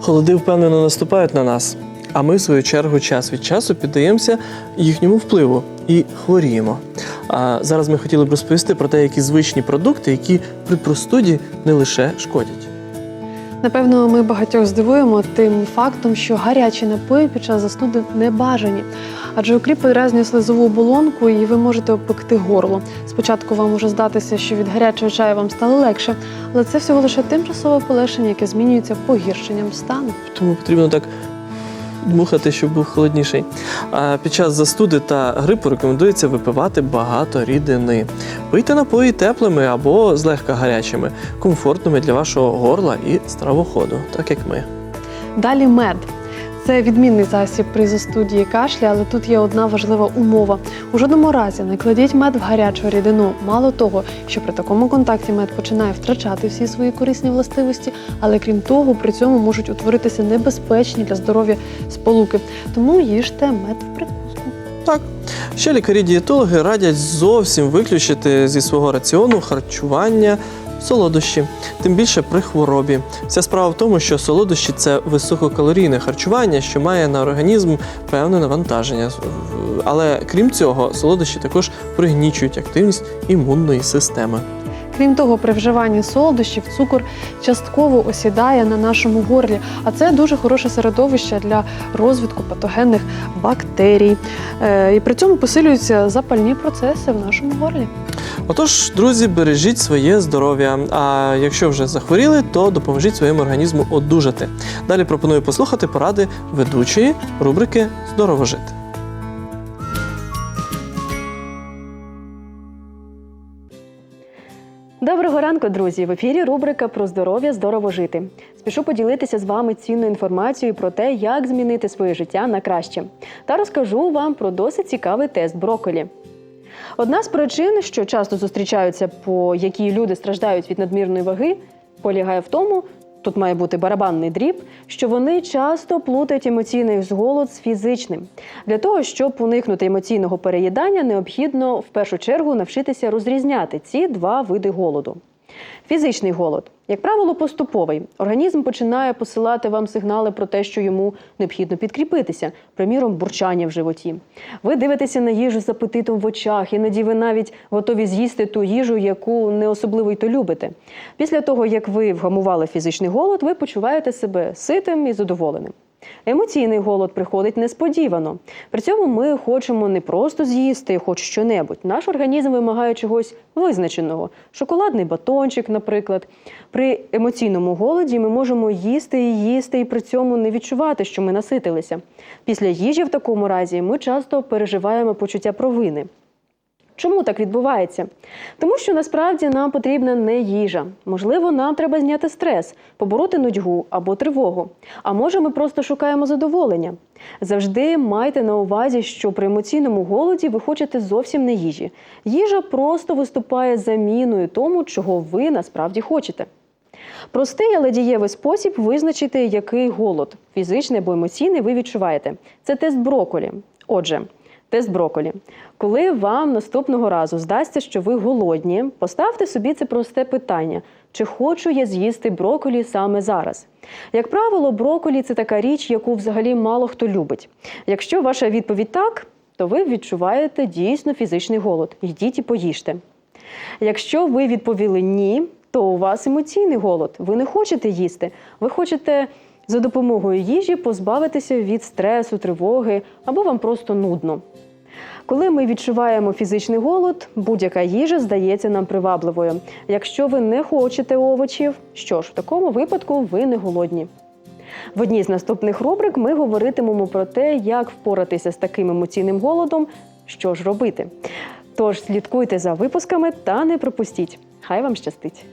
Холоди впевнено наступають на нас, а ми, в свою чергу, час від часу піддаємося їхньому впливу і хворіємо. А зараз ми хотіли б розповісти про те, які звичні продукти, які при простуді не лише шкодять. Напевно, ми багатьох здивуємо тим фактом, що гарячі напої під час застуди не бажані. Адже укріп підразнює слизову оболонку, і ви можете обпекти горло. Спочатку вам може здатися, що від гарячого чаю вам стало легше, але це всього лише тимчасове полегшення, яке змінюється погіршенням стану. Тому потрібно так дмухати, щоб був холодніший. А під час застуди та грипу рекомендується випивати багато рідини. Пийте напої теплими або злегка гарячими, комфортними для вашого горла і стравоходу, так як ми. Далі мед. Це відмінний засіб при застуді і кашлі, але тут є одна важлива умова. У жодному разі не кладіть мед в гарячу рідину. Мало того, що при такому контакті мед починає втрачати всі свої корисні властивості, але крім того, при цьому можуть утворитися небезпечні для здоров'я сполуки. Тому їжте мед в прикуску. Так. Ще лікарі-дієтологи радять зовсім виключити зі свого раціону харчування солодощі, тим більше при хворобі. Вся справа в тому, що солодощі це висококалорійне харчування, що має на організм певне навантаження. Але крім цього, солодощі також пригнічують активність імунної системи. Крім того, при вживанні солодощів цукор частково осідає на нашому горлі, а це дуже хороше середовище для розвитку патогенних бактерій. Е, і при цьому посилюються запальні процеси в нашому горлі. Отож, друзі, бережіть своє здоров'я. А якщо вже захворіли, то допоможіть своєму організму одужати. Далі пропоную послухати поради ведучої рубрики Здорово жити. Доброго ранку, друзі! В ефірі рубрика про здоров'я здорово жити. Спішу поділитися з вами цінною інформацією про те, як змінити своє життя на краще. Та розкажу вам про досить цікавий тест брокколі. Одна з причин, що часто зустрічаються, по якій люди страждають від надмірної ваги, полягає в тому, тут має бути барабанний дріб, що вони часто плутають емоційний зголод з фізичним. Для того, щоб уникнути емоційного переїдання, необхідно в першу чергу навчитися розрізняти ці два види голоду. Фізичний голод, як правило, поступовий. Організм починає посилати вам сигнали про те, що йому необхідно підкріпитися, приміром, бурчання в животі. Ви дивитеся на їжу з апетитом в очах, іноді ви навіть готові з'їсти ту їжу, яку не особливо й то любите. Після того, як ви вгамували фізичний голод, ви почуваєте себе ситим і задоволеним. Емоційний голод приходить несподівано. При цьому ми хочемо не просто з'їсти хоч щонебудь. Наш організм вимагає чогось визначеного. Шоколадний батончик, наприклад. При емоційному голоді ми можемо їсти і їсти, і при цьому не відчувати, що ми наситилися. Після їжі в такому разі ми часто переживаємо почуття провини. Чому так відбувається? Тому що насправді нам потрібна не їжа. Можливо, нам треба зняти стрес, побороти нудьгу або тривогу. А може, ми просто шукаємо задоволення. Завжди майте на увазі, що при емоційному голоді ви хочете зовсім не їжі. Їжа просто виступає заміною тому, чого ви насправді хочете. Простий, але дієвий спосіб визначити, який голод, фізичний або емоційний, ви відчуваєте. Це тест броколі. Отже, тест броколі. Коли вам наступного разу здасться, що ви голодні, поставте собі це просте питання: чи хочу я з'їсти броколі саме зараз? Як правило, броколі це така річ, яку взагалі мало хто любить. Якщо ваша відповідь так, то ви відчуваєте дійсно фізичний голод. Йдіть і поїжте. Якщо ви відповіли ні, то у вас емоційний голод. Ви не хочете їсти. Ви хочете за допомогою їжі позбавитися від стресу, тривоги або вам просто нудно. Коли ми відчуваємо фізичний голод, будь-яка їжа здається нам привабливою. Якщо ви не хочете овочів, що ж, в такому випадку ви не голодні. В одній з наступних рубрик ми говоритимемо про те, як впоратися з таким емоційним голодом, що ж робити. Тож слідкуйте за випусками та не пропустіть. Хай вам щастить!